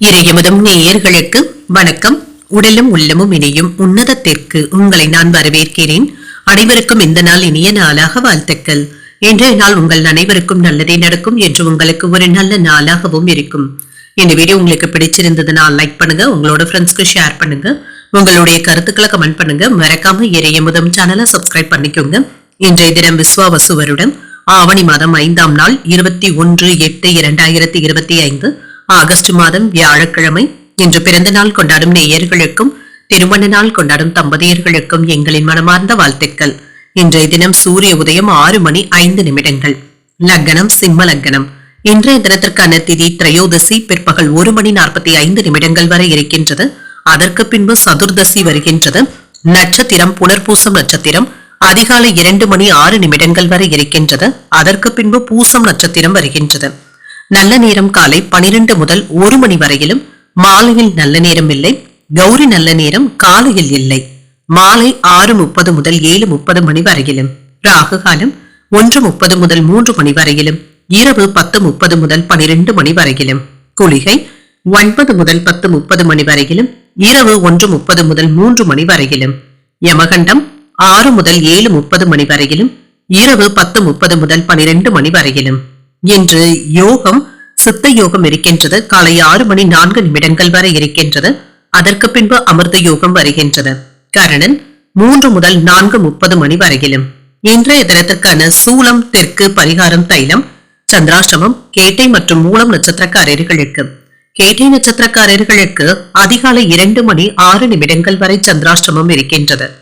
இறையமுதம் நேயர்களுக்கு வணக்கம். உடலும் உள்ளமும் இணையும் உன்னதத்திற்கு உங்களை நான் வரவேற்கிறேன். அனைவருக்கும் இந்த நாள் இனிய நாளாக வாழ்த்துக்கள். இன்றைய நாள் உங்கள் அனைவருக்கும் நல்லதே நடக்கும் என்று உங்களுக்கு ஒரு நல்ல நாளாகவும் இருக்கும். இந்த வீடியோ உங்களுக்கு பிடிச்சிருந்ததுன்னா லைக் பண்ணுங்க உங்களோட ஃப்ரெண்ட்ஸ்க்கு ஷேர் பண்ணுங்க உங்களுடைய கருத்துக்களை கமெண்ட் பண்ணுங்க. மறக்காம இறையமுதம் சேனலை சப்ஸ்கிரைப் பண்ணிக்கோங்க. இன்றைய தினம் விஸ்வாவசு வருடம். ஆவணி மாதம் ஐந்தாம் நாள் இருபத்தி ஒன்று எட்டு இரண்டாயிரத்தி இருபத்தி ஐந்து. ஆகஸ்ட் மாதம் வியாழக்கிழமை. இன்று பிறந்த நாள் கொண்டாடும் நேயர்களுக்கும் திருமண நாள் கொண்டாடும் தம்பதியர்களுக்கும் எங்களின் மனமார்ந்த வாழ்த்துக்கள். இன்றைய தினம் சூரிய உதயம் ஆறு மணி ஐந்து நிமிடங்கள். லக்னம் சிம்ம லக்னம். இன்றைய தினத்திற்கான திதி திரையோதசி பிற்பகல் ஒரு மணி நாற்பத்தி ஐந்து நிமிடங்கள் வரை இருக்கின்றது. அதற்கு பின்பு சதுர்தசி வருகின்றது. நட்சத்திரம் புனர்பூசம் நட்சத்திரம் அதிகாலை இரண்டு மணி ஆறு நிமிடங்கள் வரை இருக்கின்றது. அதற்கு பின்பு பூசம் நட்சத்திரம் வருகின்றது. நல்ல நேரம் காலை பனிரெண்டு முதல் ஒரு மணி வரையிலும். மாலையில் நல்ல நேரம் இல்லை. கௌரி நல்ல நேரம் காலையில் இல்லை. மாலை ஆறு முப்பது முதல் ஏழு முப்பது மணி வரையிலும். ராகு காலம் ஒன்று முப்பது முதல் மூன்று மணி வரையிலும். இரவு பத்து முப்பது முதல் பனிரெண்டு மணி வரையிலும். குளிகை ஒன்பது முதல் பத்து முப்பது மணி வரையிலும். இரவு ஒன்று முப்பது முதல் மூன்று மணி வரையிலும். யமகண்டம் ஆறு முதல் ஏழு முப்பது மணி வரையிலும். இரவு பத்து முப்பது முதல் பனிரெண்டு மணி வரையிலும். இன்று யோகம் சித்த யோகம் இருக்கின்றது. காலை ஆறு மணி நான்கு நிமிடங்கள் வரை இருக்கின்றது. அதற்கு பின்பு அமிர்த யோகம் வருகின்றது. கரணன் மூன்று முதல் நான்கு முப்பது மணி வரையிலும். இன்றைய தினத்திற்கான சூலம் தெற்கு பரிகாரம் தைலம் சந்திராஷ்டமம் கேட்டை மற்றும் மூலம் நட்சத்திரக்காரர்களுக்கு. கேட்டை நட்சத்திரக்காரர்களுக்கு அதிகாலை இரண்டு மணி ஆறு நிமிடங்கள் வரை சந்திராஷ்டமம் இருக்கின்றது.